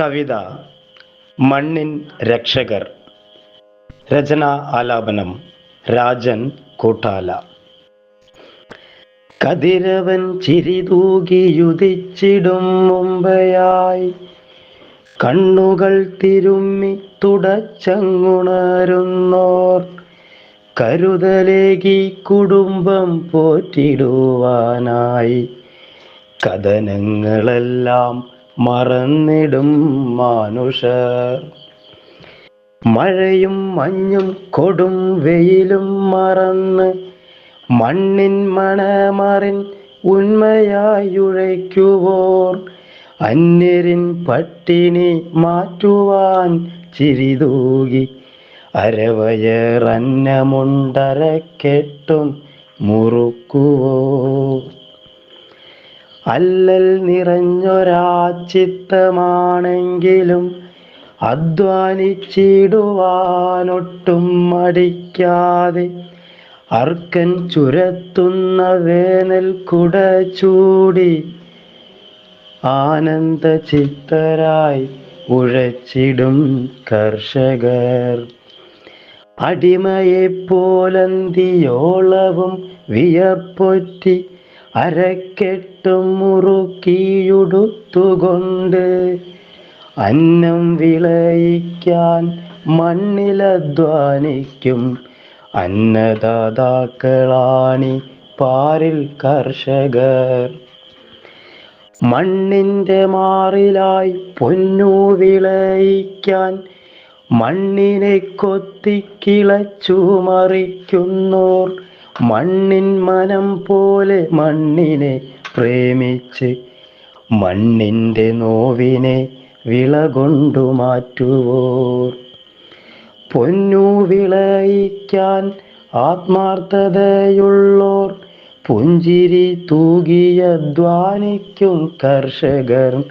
കവിത മണ്ണിൻ രക്ഷകർ. രചന ആലാപനം രാജൻ കൂട്ടാല. കതിരവൻ ചിരിതൂകിയുദിച്ചിടും മുമ്പയായി. കണ്ണുകൾ തിരുമ്മി തുടച്ചങ്ങുണരുന്നോർ. കരുതലേകി കുടുംബം പോറ്റിടുവാനായി. കഥനങ്ങളെല്ലാം മറന്നിടും മാനുഷർ. മഴയും മഞ്ഞും കൊടും വെയിലും മറന്ന് മണ്ണിൻ മണമറിൻ ഉന്മയായുഴയ്ക്കുവോർ അന്യരിൻ പട്ടിണി മാറ്റുവാൻ ചിരിതൂകി അരവയറന്നമുണ്ടരക്കെട്ടും മുറുക്കുവോ അല്ലൽ നിറഞ്ഞൊരാ ചിത്തമാണെങ്കിലും അധ്വാനിച്ചിടുവാനൊട്ടും മടിക്കാതെ അർക്കൻ ചുരത്തുന്ന വേനൽ കുട ചൂടി ആനന്ദ ചിത്തരായി ഉഴച്ചിടും കർഷകർ. അടിമയെ പോലന്തിയോളവും വിയർപ്പൊറ്റി അരക്കെട്ടും മുറുക്കിയുടുത്തുകൊണ്ട് അന്നം വിളയിക്കാൻ മണ്ണിലധ്വാനിക്കും. അന്നദാതാക്കളാണി പാരിൽ കർഷകർ. മണ്ണിന്റെ മാറിലായി പൊന്നു വിളയിക്കാൻ മണ്ണിനെ കൊത്തിക്കിളച്ചു മറിക്കുന്നോർ മണ്ണിൻ മനം പോലെ മണ്ണിനെ പ്രേമിച്ച് മണ്ണിന്റെ നോവിനെ വിള കൊണ്ടു മാറ്റുവോർ. പൊന്നു വിളയിക്കാൻ ആത്മാർത്ഥതയുള്ളോർ പുഞ്ചിരി തൂകിയധ്വാനിക്കും കർഷകർ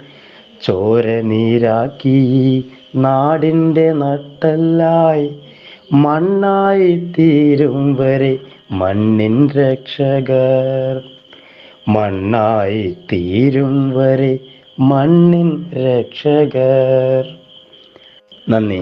ചോര നീരാക്കി നാടിന്റെ നട്ടല്ലായി മണ്ണായി തീരും വരെ മണ്ണിൻ രക്ഷകർ. മണ്ണായി തീരും വരെ മണ്ണിൻ രക്ഷകർ. നന്ദി.